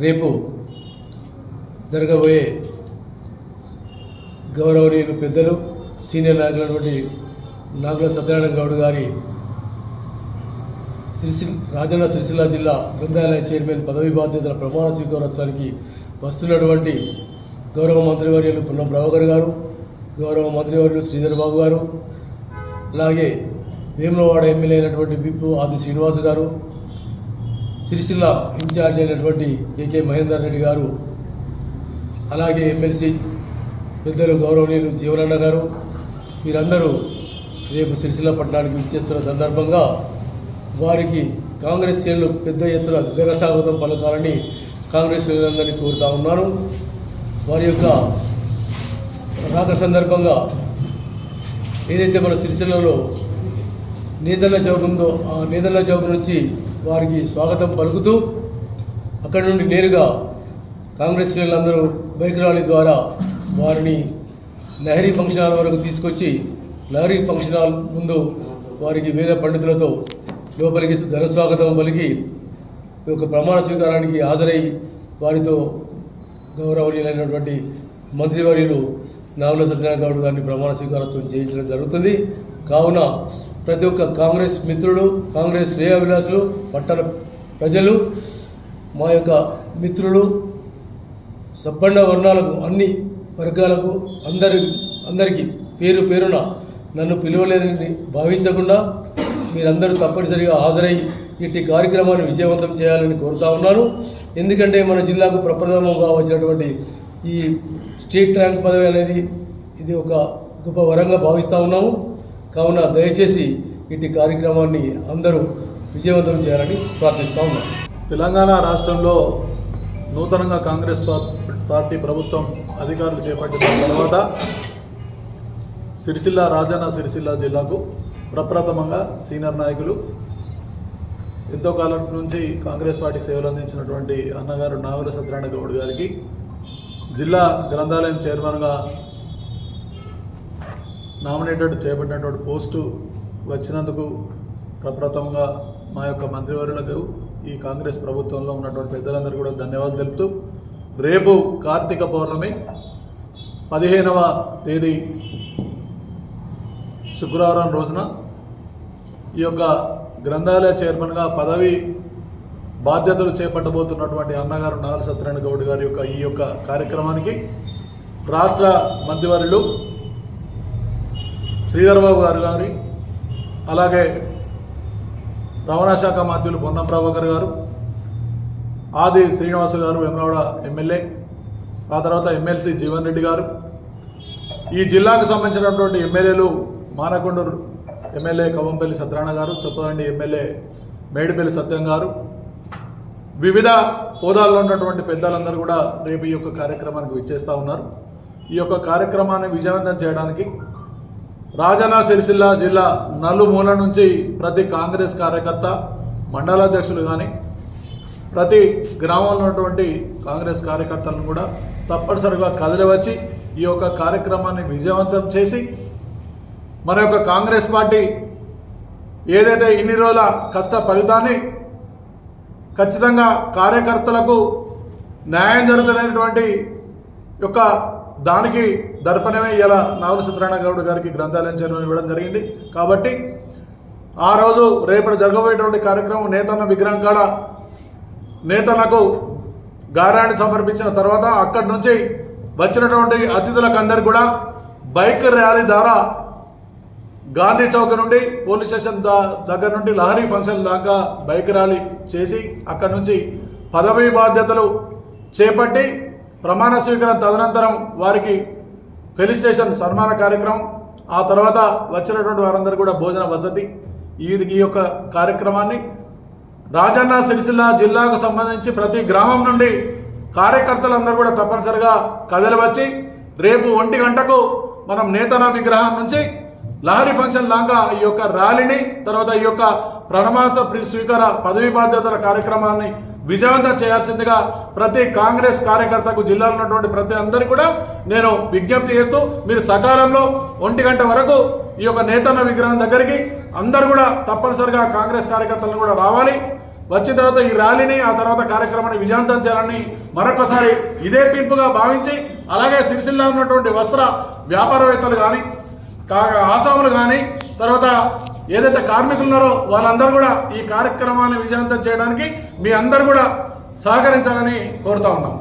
రేపు జరగబోయే గౌరవనీయులు పెద్దలు సీనియర్ నాయకులైనటువంటి నాగుల సత్యనారాయణ గౌడ్ గారి సిరిసిల్ రాజన్న సిరిసిల్ల జిల్లా గ్రంథాలయ చైర్మన్ పదవి బాధ్యతల ప్రమాణ స్వీకారోత్సవానికి వస్తున్నటువంటి గౌరవ మంత్రివర్యులు పున్నం ప్రభాకర్ గారు గౌరవ మంత్రివర్యులు శ్రీధర్ బాబు గారు అలాగే వేములవాడ ఎమ్మెల్యే అయినటువంటి విప్పు ఆది శ్రీనివాస్ గారు సిరిసిల్ల ఇన్ఛార్జ్ అయినటువంటి కేకే మహేందర్ రెడ్డి గారు అలాగే ఎమ్మెల్సీ పెద్దలు గౌరవనీయులు జీవనన్న గారు వీరందరూ రేపు సిరిసిల్ల పట్టణానికి విచ్చేస్తున్న సందర్భంగా వారికి కాంగ్రెస్ శ్రేణులు పెద్ద ఎత్తున ఘనస్వాగతం పలకాలని కాంగ్రెస్ శ్రేణులందరినీ కోరుతా ఉన్నాను. వారి యొక్క రాక సందర్భంగా ఏదైతే మన సిరిసిల్లలో నీదన్న చౌక్ ఉందో ఆ నీదన్న చౌక్ నుంచి వారికి స్వాగతం పలుకుతూ అక్కడి నుండి నేరుగా కాంగ్రెస్ శ్రేణులందరూ బైక్ ర్యాలీ ద్వారా వారిని లహరీ ఫంక్షన్ హాల్ వరకు తీసుకొచ్చి లహరీ ఫంక్షన్ హాల్ ముందు వారికి వేద పండితులతో లోపలికి ఘనస్వాగతం పలికి యొక్క ప్రమాణ స్వీకారానికి హాజరై వారితో గౌరవనీయులైనటువంటి మంత్రివర్యులు నావల సత్యనారాయణ గౌడ్ గారిని ప్రమాణ స్వీకారోత్సవం చేయించడం జరుగుతుంది. కావున ప్రతి ఒక్క కాంగ్రెస్ మిత్రులు కాంగ్రెస్ శ్రేయాభిలాసులు పట్టణ ప్రజలు మా యొక్క మిత్రులు సబ్బండ వర్ణాలకు అన్ని వర్గాలకు అందరి అందరికీ పేరు పేరున నన్ను పిలవలేదని భావించకుండా మీరందరూ తప్పనిసరిగా హాజరై ఇట్టి కార్యక్రమాన్ని విజయవంతం చేయాలని కోరుతా ఉన్నాను. ఎందుకంటే మన జిల్లాకు ప్రప్రథమంగా వచ్చినటువంటి ఈ స్టేట్ ర్యాంక్ పదవి అనేది ఇది ఒక గొప్ప వరంగా భావిస్తూ ఉన్నాము. కావున దయచేసి ఇటు కార్యక్రమాన్ని అందరూ విజయవంతం చేయాలని ప్రార్థిస్తూ ఉన్నాను తెలంగాణ రాష్ట్రంలో నూతనంగా కాంగ్రెస్ పార్టీ ప్రభుత్వం అధికారులు చేపట్టిన తర్వాత సిరిసిల్ల రాజన్న సిరిసిల్ల జిల్లాకు ప్రప్రథమంగా సీనియర్ నాయకులు ఎంతో కాలం నుంచి కాంగ్రెస్ పార్టీకి సేవలు అందించినటువంటి అన్నగారు నాగుల సత్యనారాయణ గౌడ్ గారికి జిల్లా గ్రంథాలయం చైర్మన్గా నామినేటెడ్ చేయబడినటువంటి పోస్టు వచ్చినందుకు ప్రప్రథమంగా మా యొక్క మంత్రివర్యులకు ఈ కాంగ్రెస్ ప్రభుత్వంలో ఉన్నటువంటి పెద్దలందరూ కూడా ధన్యవాదాలు తెలుపుతూ రేపు కార్తీక పౌర్ణమి పదిహేనవ తేదీ శుక్రవారం రోజున ఈ యొక్క గ్రంథాలయ చైర్మన్గా పదవి బాధ్యతలు చేపట్టబోతున్నటువంటి అన్నగారు నాగల సత్యనారాయణ గౌడ్ గారి యొక్క ఈ యొక్క కార్యక్రమానికి రాష్ట్ర మంత్రివర్యులు శ్రీధర్బాబు గారు గారి అలాగే రవాణా శాఖ మంత్రులు పొన్నం ప్రభాకర్ గారు ఆది శ్రీనివాస గారు వెమలవాడ ఎమ్మెల్యే ఆ తర్వాత ఎమ్మెల్సీ జీవన్ రెడ్డి గారు. ఈ జిల్లాకు సంబంధించినటువంటి ఎమ్మెల్యేలు మానకొండూరు ఎమ్మెల్యే కవంపల్లి సత్యనారాయణ గారు చొప్పదండి ఎమ్మెల్యే మేడిపల్లి సత్యం గారు. వివిధ హోదాల్లో ఉన్నటువంటి పెద్దలందరూ కూడా రేపు ఈ యొక్క కార్యక్రమానికి విచ్చేస్తూ ఉన్నారు. ఈ యొక్క కార్యక్రమాన్ని విజయవంతం చేయడానికి రాజన్న సిరిసిల్ల జిల్లా నలుమూల నుంచి ప్రతి కాంగ్రెస్ కార్యకర్త మండలాధ్యక్షులు కానీ ప్రతి గ్రామంలో ఉన్నటువంటి కాంగ్రెస్ కార్యకర్తలను కూడా తప్పనిసరిగా కదిలివచ్చి ఈ యొక్క కార్యక్రమాన్ని విజయవంతం చేసి మన యొక్క కాంగ్రెస్ పార్టీ ఏదైతే ఇన్ని రోజుల కష్ట ఫలితాన్ని ఖచ్చితంగా కార్యకర్తలకు న్యాయం జరుగుతున్నటువంటి యొక్క దానికి దర్పణమే ఇలా నావల సత్యనారాయణ గౌడ్ గారికి గ్రంథాలయం చైర్మన్ ఇవ్వడం జరిగింది. కాబట్టి ఆ రోజు రేపటి జరగబోయేటువంటి కార్యక్రమం నేతన్న విగ్రహం కాడ నేతలకు గారాన్ని సమర్పించిన తర్వాత అక్కడి నుంచి వచ్చినటువంటి అతిథులకు అందరు కూడా బైక్ ర్యాలీ ద్వారా గాంధీ చౌక్ నుండి పోలీస్ స్టేషన్ దగ్గర నుండి లహరీ ఫంక్షన్ దాకా బైక్ ర్యాలీ చేసి అక్కడి నుంచి పదవీ బాధ్యతలు చేపట్టి ప్రమాణ స్వీకారం తదనంతరం వారికి ఫెలిస్టేషన్ సన్మాన కార్యక్రమం ఆ తర్వాత వచ్చినటువంటి వారందరూ కూడా భోజన వసతి ఈ ఈ యొక్క కార్యక్రమాన్ని రాజన్న సిరిసిల్ల జిల్లాకు సంబంధించి ప్రతి గ్రామం నుండి కార్యకర్తలందరూ కూడా తప్పనిసరిగా కదలి వచ్చి రేపు ఒంటి గంటకు మనం నేతన విగ్రహం నుంచి లహరి ఫంక్షన్ లాగా ఈ యొక్క ర్యాలీని తర్వాత ఈ యొక్క ప్రణమాస ప్రి- స్వీకార పదవి బాధ్యతల కార్యక్రమాన్ని విజయవంతం చేయాల్సిందిగా ప్రతి కాంగ్రెస్ కార్యకర్తకు జిల్లాలో ఉన్నటువంటి ప్రతి అందరికీ కూడా నేను విజ్ఞప్తి చేస్తూ మీరు సకాలంలో ఒంటి గంట వరకు ఈ యొక్క నేతన్న విగ్రహం దగ్గరికి అందరూ కూడా తప్పనిసరిగా కాంగ్రెస్ కార్యకర్తలను కూడా రావాలి. వచ్చిన తర్వాత ఈ ర్యాలీని ఆ తర్వాత కార్యక్రమాన్ని విజయవంతం చేయాలని మరొకసారి ఇదే పిలుపుగా భావించి అలాగే సిరిసిల్ల ఉన్నటువంటి వస్త్ర వ్యాపారవేత్తలు కానీ ఆసాములు కానీ తర్వాత ఏదైతే కార్మికులు ఉన్నారో వాళ్ళందరూ కూడా ఈ కార్యక్రమాన్ని విజయవంతం చేయడానికి మీ అందరు కూడా సహకరించాలని కోరుతా ఉన్నాం.